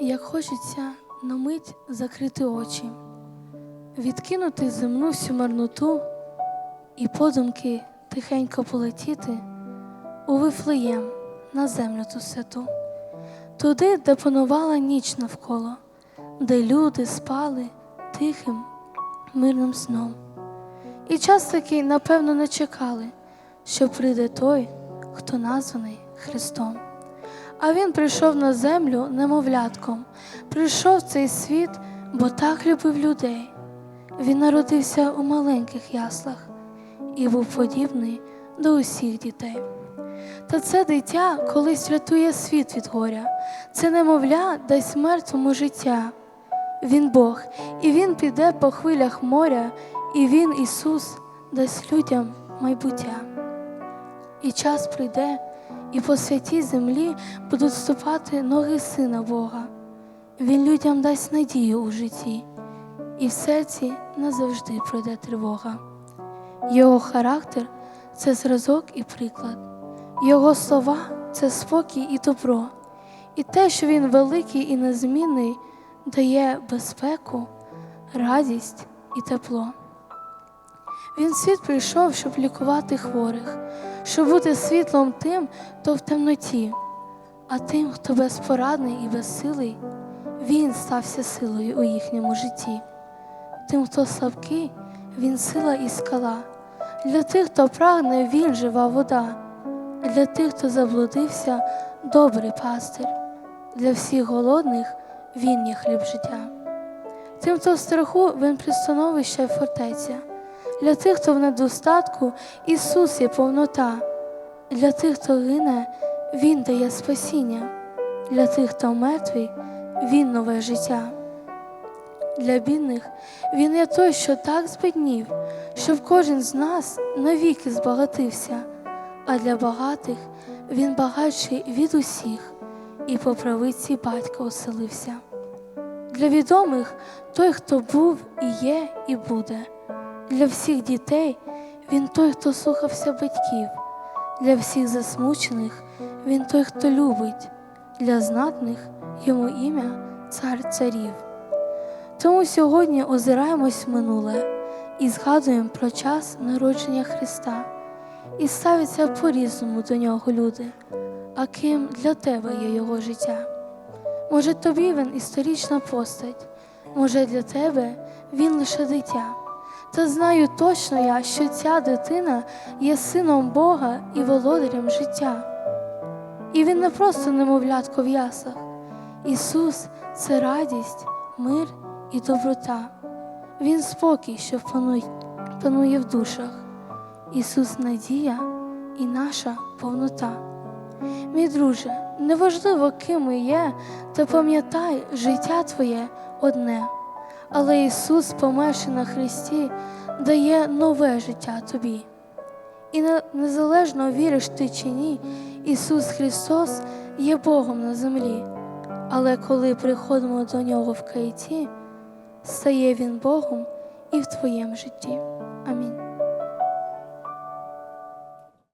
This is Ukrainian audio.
як хочеться на мить закрити очі, відкинути земну всю марноту і подумки тихенько полетіти у Вифлеєм на землю ту святу, туди, де панувала ніч навколо, де люди спали тихим, мирним сном. І час такий, напевно, не чекали, що прийде той, хто названий Христом. А він прийшов на землю немовлятком, прийшов в цей світ, бо так любив людей. Він народився у маленьких яслах і був подібний до усіх дітей. Та це дитя колись рятує світ від горя, це немовля дасть мертвому життя. Він Бог, і Він піде по хвилях моря, і Він, Ісус, дасть людям майбуття. І час прийде, і по святій землі будуть ступати ноги Сина Бога. Він людям дасть надію у житті, і в серці назавжди пройде тривога. Його характер це зразок і приклад, Його слова це спокій і добро, і те, що він великий і незмінний, дає безпеку, радість і тепло. Він світ прийшов, щоб лікувати хворих, щоб бути світлом тим, хто в темноті, а тим, хто безпорадний і безсилий, він стався силою у їхньому житті. Тим, хто слабкий, він сила і скала. Для тих, хто прагне, він жива вода. Для тих, хто заблудився, добрий пастир. Для всіх голодних він є хліб життя. Тим, хто в страху, він пристановище й фортеця. Для тих, хто в недостатку, Ісус є повнота. Для тих, хто гине, Він дає спасіння. Для тих, хто мертвий, Він нове життя. Для бідних Він є той, що так збіднів, щоб кожен з нас навіки збагатився, а для багатих Він багатший від усіх і по правиці батька оселився. Для відомих той, хто був і є, і буде. Для всіх дітей він той, хто слухався батьків, для всіх засмучених він той, хто любить, для знатних йому ім'я цар царів. Тому сьогодні озираємось в минуле і згадуємо про час народження Христа, і ставиться по-різному до нього люди, а ким для тебе є його життя. Може, тобі він історична постать, може, для тебе він лише дитя. Та знаю точно я, що ця дитина є сином Бога і володарем життя. І він не просто немовлятко в ясах. Ісус це радість, мир і доброта. Він спокій, що панує, в душах. Ісус надія і наша повнота. Мій друже, неважливо, ким ми є, та пам'ятай, життя твоє одне. Але Ісус, померши на Христі, дає нове життя тобі. І незалежно віриш ти чи ні, Ісус Христос є Богом на землі. Але коли приходимо до Нього в каяті, стає Він Богом і в твоєму житті.